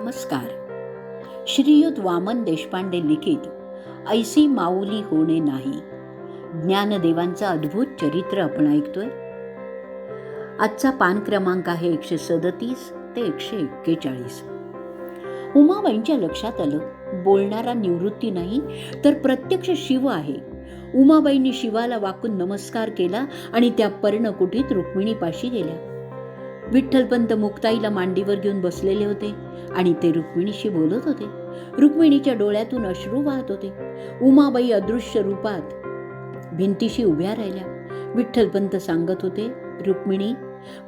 नमस्कार. श्रीयुत वामन देशपांडे लिखित ऐसी माऊली होणे नाही. ज्ञानदेवांचं अद्भुत चरित्र आपण ऐकतोय. आजचा पान क्रमांक आहे एकशे सदतीस ते एकशे एक्केचाळीस. उमाबाईंच्या लक्षात आलं बोलणारा निवृत्ती नाही तर प्रत्यक्ष शिव आहे. उमाबाईंनी शिवाला वाकून नमस्कार केला आणि त्या पर्णकुटीत रुक्मिणीपाशी गेल्या. विठ्ठलपंत मुक्ताईला मांडीवर घेऊन बसलेले होते आणि ते रुक्मिणीशी बोलत होते. रुक्मिणीच्या डोळ्यातून अश्रू वाहत होते. उमाबाई अदृश्य रूपात भिंतीशी उभ्या राहिल्या. विठ्ठलपंत सांगत होते रुक्मिणी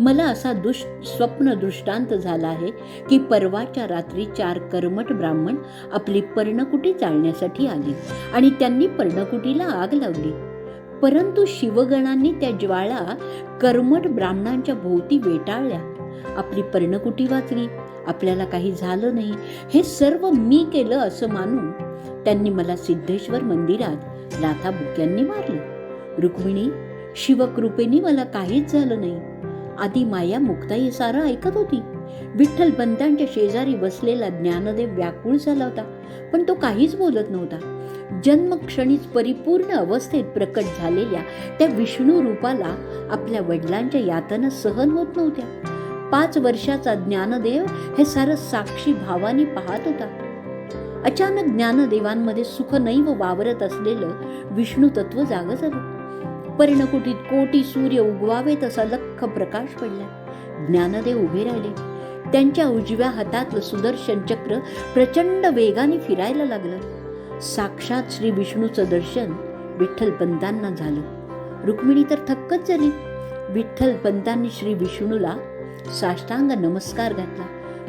मला असा दुष स्वप्न दृष्टांत झाला आहे की परवाच्या रात्री चार कर्मट ब्राह्मण आपली पर्णकुटी चालण्यासाठी आले आणि त्यांनी पर्णकुटीला आग लावली. परंतु शिवगणांनी त्या ज्वाळा कर्मट ब्राह्मणांच्या भोवती वेटाळल्या. आपली पर्णकुटी वाचली. आपल्याला काही झालं नाही. हे सर्व मी केलं असं मानून त्यांनी मला सिद्धेश्वर मंदिरात लाथाबुक्यांनी मारली. रुक्मिणी शिवकृपेने मला काहीच झालं नाही. आधी माया मुक्ताई सारं ऐकत होती. विठ्ठल पंतांच्या शेजारी बसलेला ज्ञानदेव व्याकुळ झाला होता पण तो काहीच बोलत नव्हता. जन्मक्षणीच परिपूर्ण अवस्थेत प्रकट झालेल्या त्या विष्णू रूपाला आपल्या वडिलांच्या यातना सहन होत नव्हत्या. पाच वर्षाचा ज्ञानदेव हे सारं साक्षी भावाने पाहत होता. अचानक ज्ञानदेवांमध्ये सुख नैव वावरत असलेलं विष्णू तत्व जाग झालं. पर्णकुटीत कोटी सूर्य उगवावे तसा लख प्रकाश पडला. ज्ञानदेव उभे राहिले. त्यांच्या उजव्या हातातलं सुदर्शन चक्र प्रचंड वेगाने फिरायला लागलं. साक्षात श्री विष्णूचं दर्शन विठ्ठल पंतांना झालं. रुक्मिणी तर थक्कच झाली. विठ्ठल पंतांनी श्री विष्णूला साष्टांग नमस्कार घातला.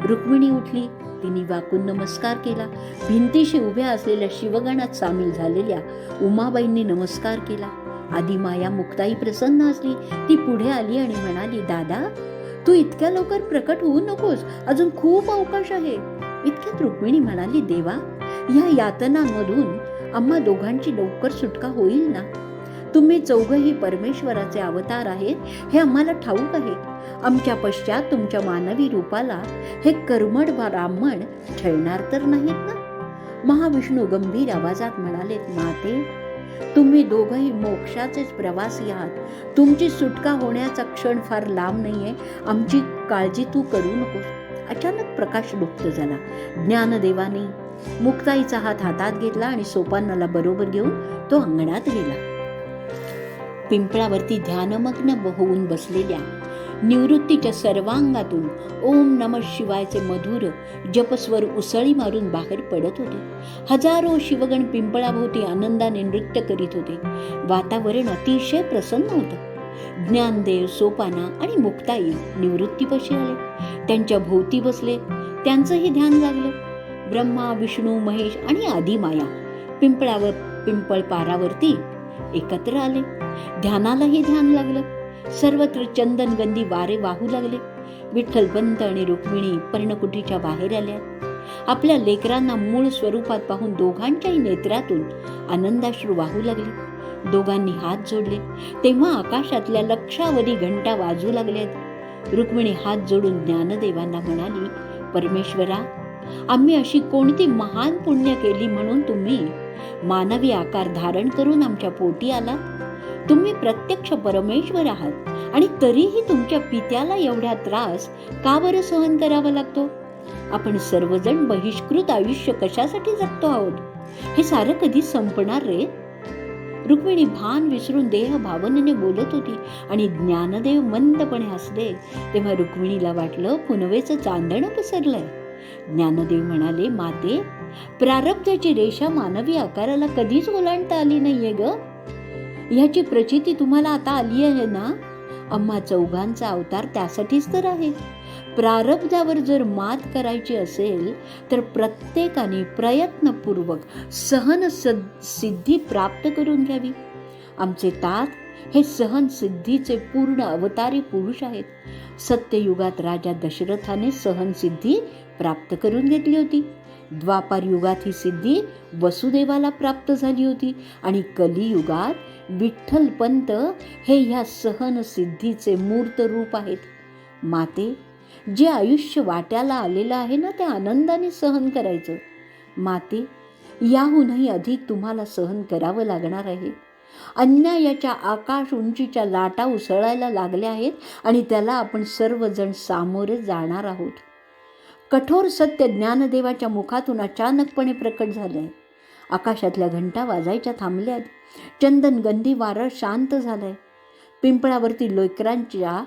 रुक्मिणी उठली. तिने वाकून नमस्कार केला. भिंतीशी उभ्या असलेल्या शिवगणात सामील झालेल्या उमाबाईंनी नमस्कार केला. आधी माया मुक्ताई प्रसन्न असली. ती पुढे आली आणि म्हणाली दादा तू इतक्या लवकर प्रकट होऊ नकोस. अजून खूप अवकाश आहे. इतक्यात रुक्मिणी म्हणाली देवा या यातनांमधून आम्हा दोघांची लवकर सुटका होईल ना? तुम्ही चौघही परमेश्वराचे अवतार आहेत हे आम्हाला ठाऊक आहे. आमच्या पश्चात तुमच्या मानवी रूपाला हे कर्मड ब्राह्मण ठेवणार तर नाहीत ना? महाविष्णू गंभीर आवाजात म्हणाले माते तुम्ही दोघंही मोक्षाचेच प्रवासी आहात. तुमची सुटका होण्याचा क्षण फार लांब नाहीये. आमची काळजी तू करू नकोस. अचानक प्रकाश लुप्त झाला ज्ञानदेवाने मुक्ताईचा हात हातात घेतला आणि सोपानाला बरोबर घेऊन तो अंगणात गेला. पिंपळावरती ध्यानमग्न होऊन बसलेल्या निवृत्तीच्या सर्वांगातून ओम नम शिवायचे मधुर जपस्वर उसळी मारून बाहेर पडत होते. हजारो शिवगण पिंपळाभोवती आनंदाने नृत्य करीत होते. वातावरण अतिशय प्रसन्न होतं. ज्ञानदेव सोपाना आणि मुक्ताई निवृत्तीपाशी आले. त्यांच्या भोवती बसले. त्यांचंही ध्यान लागलं. ब्रह्मा विष्णू महेश आणि आदिमाया पिंपळावर पिंपळ पारावरती एकत्र आले. ध्यानालाही ध्यान लागलं. सर्वत्र चंदनगंधी वारे वाहू लागले. विठ्ठलपंत आणि रुक्मिणी पर्णकुटीच्या बाहेर आल्या. आपल्या लेकरांना मूळ स्वरूपात पाहून दोघांच्याही नेत्रातून आनंदाश्रू वाहू लागले. दोघांनी हात जोडले. तेव्हा आकाशातल्या लक्षावधी घंटा वाजू लागल्यात. रुक्मिणी हात जोडून ज्ञानदेवांना म्हणाली परमेश्वरा आम्ही अशी कोणती महान पुण्य केली म्हणून तुम्ही? मानवी आकार धारण करून आमच्या पोटी आलात. तुम्ही प्रत्यक्ष परमेश्वर आहात आणि तरीही तुमच्या पित्याला एवढा त्रास का बरं सहन करावा लागतो? आपण सर्वजण बहिष्कृत आयुष्य कशासाठी जगतो आहोत? हे सारं कधी संपणार रे? रुक्मिणी भान विसरून देह भावनेने बोलत होती आणि ज्ञानदेव मंदपणे हसले. तेव्हा रुक्मिणीला वाटलं पुनवेचं चांदणं पसरलंय. ज्ञानदेव म्हणाले माते प्रारब्धाची रेषा मानवी आकाराला कधीच ओलांडता आली नाहीये ग. ह्याची प्रचिती तुम्हाला आता आली आहे ना? अम्मा चौघांचा अवतार त्यासाठीच तर आहे. प्रारब्धावर जर मात करायची असेल तर प्रत्येकाने प्रयत्नपूर्वक सहन सिद्धी प्राप्त करून घ्यावी. आमचे तात हे सहन सिद्धीचे पूर्ण अवतारी पुरुष आहेत. सत्ययुगात राजा दशरथाने सहनसिद्धी प्राप्त करून घेतली होती. द्वापार युगात ही सिद्धी वसुदेवाला प्राप्त झाली होती आणि कलियुगात विठ्ठलपंत हे ह्या सहन सिद्धीचे मूर्त रूप आहेत. माते जे आयुष्य वाट्याला आलेलं आहे ना ते आनंदाने सहन करायचं. माते याहूनही अधिक तुम्हाला सहन करावं लागणार आहे. अन्यायाच्या आकाश उंचीच्या लाटा उसळायला लागल्या आहेत आणि त्याला आपण सर्वजण सामोरे जाणार आहोत. कठोर सत्य ज्ञानदेवाच्या मुखातून अचानकपणे प्रकट झालं. आहे आकाशातल्या घंटा वाजायच्या थांबल्यात. चंदनगंधी वारं शांत झालं. आहे पिंपळावरती लेकरांच्या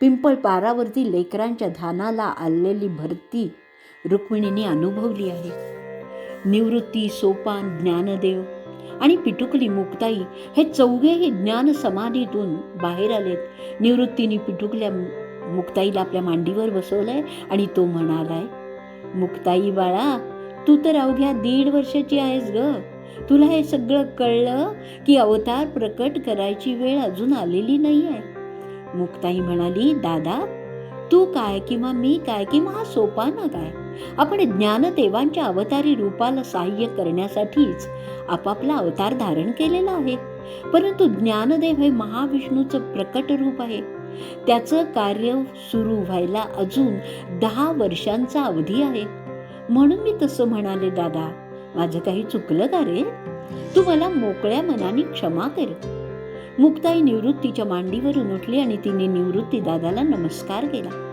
पिंपळ पारावरती लेकरांच्या धानाला आलेली भरती रुक्मिणीने अनुभवली आहे. निवृत्ती सोपान ज्ञानदेव आणि पिटुकली मुक्ताई हे चौघेही ज्ञान समाधीतून बाहेर आलेत. निवृत्तीने पिटुकल्या मुक्ताईला आपल्या मांडीवर बसवलंय आणि तो म्हणालाय मुक्ताई बाळा तू तर अवघ्या दीड वर्षाची आहेस ग. तुला हे सगळं कळलं की अवतार प्रकट करायची वेळ अजून आलेली नाही आहे मुक्ताई म्हणाली दादा तू काय किंवा मी काय किंवा हा सोपाना काय आपण ज्ञानदेवांच्या अवतारी रूपाला सहाय्य करण्यासाठीच आपापला अवतार धारण केलेला आहे. परंतु ज्ञानदेव हे महाविष्णूचं प्रकट रूप आहे. त्याचं कार्य सुरू व्हायला अजून दहा वर्षांचा अवधी आहे. म्हणून मी तसं म्हणाले दादा माझं काही चुकलं का रे? तू मला मोकळ्या मनाने क्षमा कर. मुक्ताई निवृत्तीच्या मांडीवरून उठली आणि तिने निवृत्ती दादाला नमस्कार केला.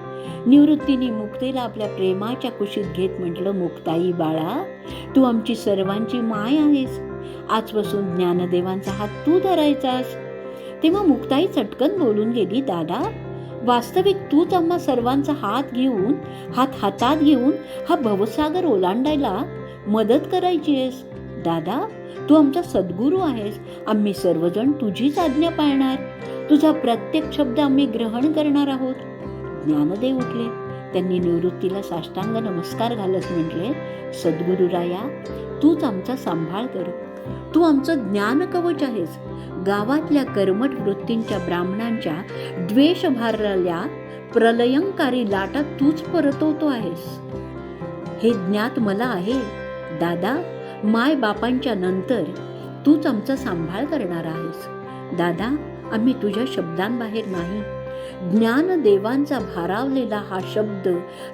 निवृत्तीने मुक्तेला आपल्या प्रेमाच्या कुशीत घेत म्हटलं मुक्ताई बाळा तू आमची सर्वांची माय आहेस. आजपासून ज्ञानदेवांचा हात तू धरायचास. तेव्हा मुक्ताई चटकन बोलून गेली दादा वास्तविक तूच आम्हा सर्वांचा हात घेऊन हात हातात घेऊन हा भवसागर ओलांडायला मदत करायची आहेस? दादा तू आमचा सद्गुरू आहेस. आम्ही सर्वजण तुझीच आज्ञा पाळणार. तुझा प्रत्येक शब्द आम्ही ग्रहण करणार आहोत. ज्ञानदेव उठले. त्यांनी निवृत्तीला साष्टांग नमस्कार घालत म्हटले सद्गुरू राया तूच आमचा सांभाळ कर. तू आमचं ज्ञान कवच आहेस. गावातल्या कर्मठ वृत्तींच्या ब्राह्मणांच्या द्वेष भारलेल्या प्रलयंकारी लाटा तूच परतवतो आहेस. हे ज्ञात मला आहे दादा माय बापांच्या नंतर तूच आमचा सांभाळ करणार आहेस. दादा आम्ही तुझ्या शब्दांबाहेर नाही. ज्ञानदेवांचा भारावलेला हा शब्द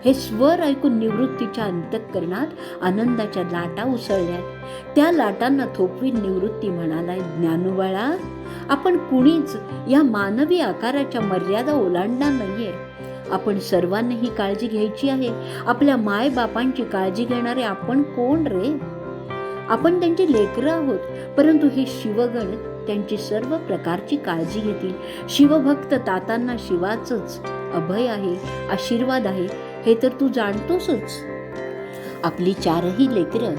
हे स्वर ऐकून निवृत्तीच्या अंतःकरणात आनंदाच्या लाटा उसळल्यात. त्या लाटांना थोपवीन निवृत्ती म्हणालाय ज्ञानोबाळा आपण कुणीच या मानवी आकाराच्या मर्यादा ओलांडणार नाहीये. आपण सर्वांना ही काळजी घ्यायची आहे. आपल्या मायबापांची काळजी घेणारे आपण कोण रे? आपण त्यांची लेकरं आहोत परंतु हे शिवगण त्यांची सर्व प्रकारची काळजी घेतील. शिवभक्त तातांना शिवाचंच अभय आहे आशीर्वाद आहे हे तर तू जाणतोसच. आपली चारही लेकरं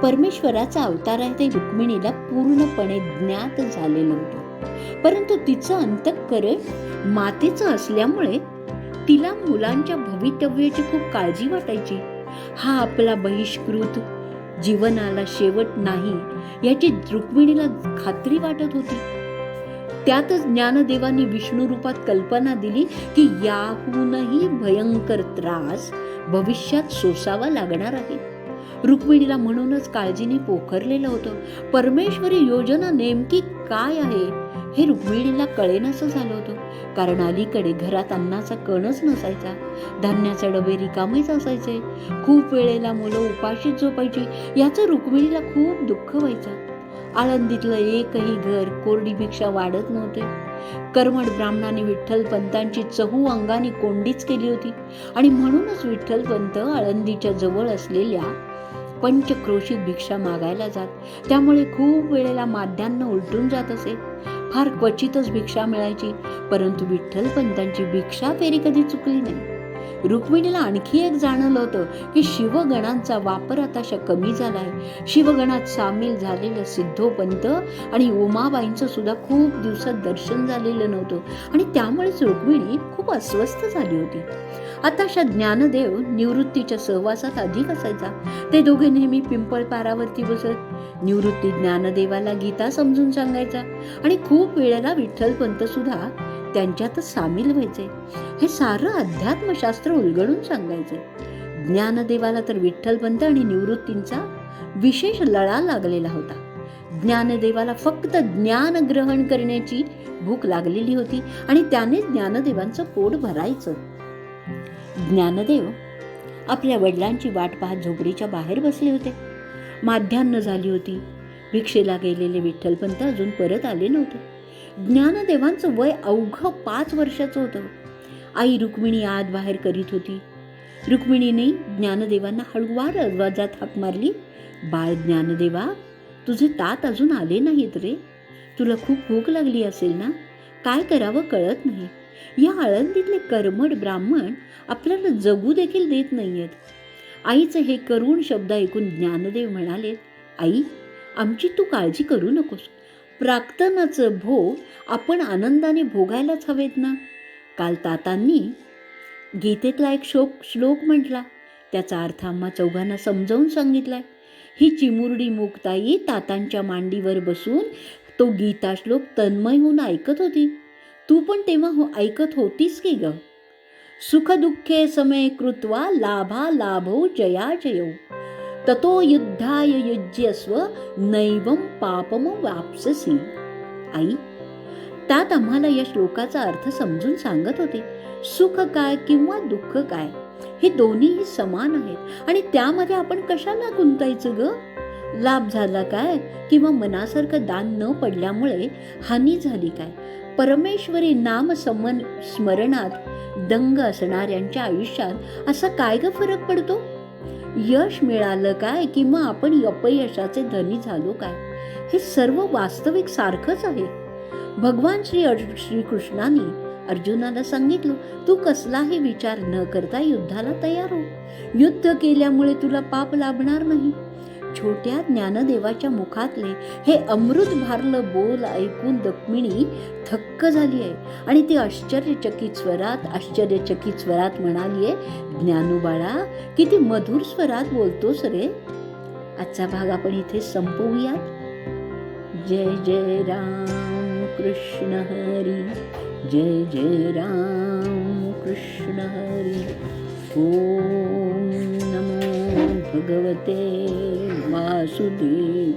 परमेश्वराचा अवतार आहे ते रुक्मिणीला पूर्णपणे ज्ञात झालेलं होतं. परंतु तिचं अंतःकरण मातेचं असल्यामुळे तिला मुलांच्या भवितव्याची खूप काळजी वाटायची. हा आपला बहिष्कृत जीवनाला शेवट नाही याची रुक्मिणीला खात्री वाटत होती. त्यातच ज्ञानदेवांनी विष्णू रूपात कल्पना दिली की याहूनही भयंकर त्रास भविष्यात सोसावा लागणार आहे. रुक्मिणीला म्हणूनच काळजीने पोखरलेलं होतं. परमेश्वरी योजना नेमकी काय आहे? हे रुक्मिणीला कळेनासं झालं होतं कारण अलीकडे घरात अन्नाचा कणच नसायचा. धान्याचे डबे रिकामेच असायचे. खूप वेळेला मुलं उपाशीच झोपायची. याचं रुक्मिणीला खूप दुःख व्हायचं. आळंदीतलं एकही घर कोरडी भिक्षा वाढत नव्हते. कर्मड ब्राह्मणाने विठ्ठल पंतांची चहू अंगाने कोंडीच केली होती. आणि म्हणूनच विठ्ठल पंत आळंदीच्या जवळ असलेल्या पंचक्रोशीत भिक्षा मागायला जात. त्यामुळे खूप वेळेला माध्यान्न उलटून जात असे. फार क्वचितच भिक्षा मिळायची परंतु विठ्ठलपंतांची भिक्षा फेरी कधी चुकली नाही. रुक्मिणीला आणखी एक जाणवलं होतं की शिवगणांचा वापर आताशा कमी झालाय. शिवगणात सामील झालेलं सिद्धोपंत आणि उमाबाईंचं सुद्धा खूप दिवसात दर्शन झालेलं नव्हतं आणि त्यामुळेच रुक्मिणी खूप अस्वस्थ झाली होती. आताशा ज्ञानदेव निवृत्तीच्या सहवासात अधिक असायचा. ते दोघे नेहमी पिंपळ पारावरती बसत निवृत्ती ज्ञानदेवाला गीता समजून सांगायचा आणि खूप वेळेला विठ्ठलपंत सुद्धा त्यांच्यातच सामील व्हायचे. हे सारं अध्यात्मशास्त्र उलगडून सांगायचे. ज्ञानदेवाला तर विठ्ठलपंत आणि निवृत्तींचा विशेष लळा लागलेला होता. ज्ञानदेवाला फक्त ज्ञान ग्रहण करण्याची भूक लागलेली होती आणि त्याने ज्ञानदेवांचं पोट भरायचं. ज्ञानदेव आपल्या वडिलांची वाट पाहत झोपडीच्या बाहेर बसले होते. माध्यान्ह झाली होती. भिक्षेला गेलेले विठ्ठलपंत अजून परत आले नव्हते. ज्ञानदेवांचं वय अवघं पाच वर्षाचं होतं. आई रुक्मिणी आत बाहेर करीत होती. रुक्मिणीने ज्ञानदेवांना हळूवार आवाजात हाक मारली. बाळ ज्ञानदेवा तुझे तात अजून आले नाहीत रे. तुला खूप भूक लागली असेल ना? काय करावं कळत नाही. या आळंदीतले कर्मड ब्राह्मण आपल्याला जगू देखील देत नाहीयेत. आईचे हे करुण शब्द ऐकून ज्ञानदेव म्हणाले आई आमची तू काळजी करू नकोस. प्राक्तनाचं भोग आपण आनंदाने भोगायलाच हवेत ना? काल तातांनी गीतेतला एक शोक श्लोक म्हटला. त्याचा अर्थ आम्हा चौघांना समजावून सांगितलाय. ही चिमुरडी मुक्ताई तातांच्या मांडीवर बसून तो गीता श्लोक तन्मय होऊन ऐकत होती. तू पण तेव्हा हो ऐकत होतीस की ग? सुखदुःखे समय कृत्वा लाभा लाभो जया जयो. ततो युद्धाय युज्यस्व नैवम पापम वापससी. आई त्यात आम्हाला या श्लोकाचा अर्थ समजून सांगत होते. सुख काय किंवा दुःख काय हे दोन्हीही समान आहेत. आणि त्यामध्ये आपण कशाला गुंतायचं ग? लाभ झाला काय किंवा मनासारखं दान न पडल्यामुळे हानी झाली काय? परमेश्वरी नाम समन स्मरणात दंग असणाऱ्यांच्या आयुष्यात असा काय ग फरक पडतो? यश मिळालं काय किंवा आपण अपयशाचे धनी झालो काय? हे सर्व वास्तविक सारखंच आहे. भगवान श्री अर्- श्रीकृष्णाने अर्जुनाला सांगितलं तू कसलाही विचार न करता युद्धाला तयार हो. युद्ध केल्यामुळे तुला पाप लाभणार नाही. छोट्या ज्ञानदेवाच्या मुखातले हे अमृत भारलं बोल ऐकून दक्मिणी थक्क झाली आहे. आणि ती आश्चर्यचकित स्वरात आश्चर्यचकित स्वरात म्हणाली आहे ज्ञानूबाळा किती मधुर स्वरात बोलतोस रे. आजचा भाग आपण इथे संपवूयात. जय जय राम कृष्ण हरी. जय जय राम कृष्ण हरी. ओ भगवते वासुदेवाय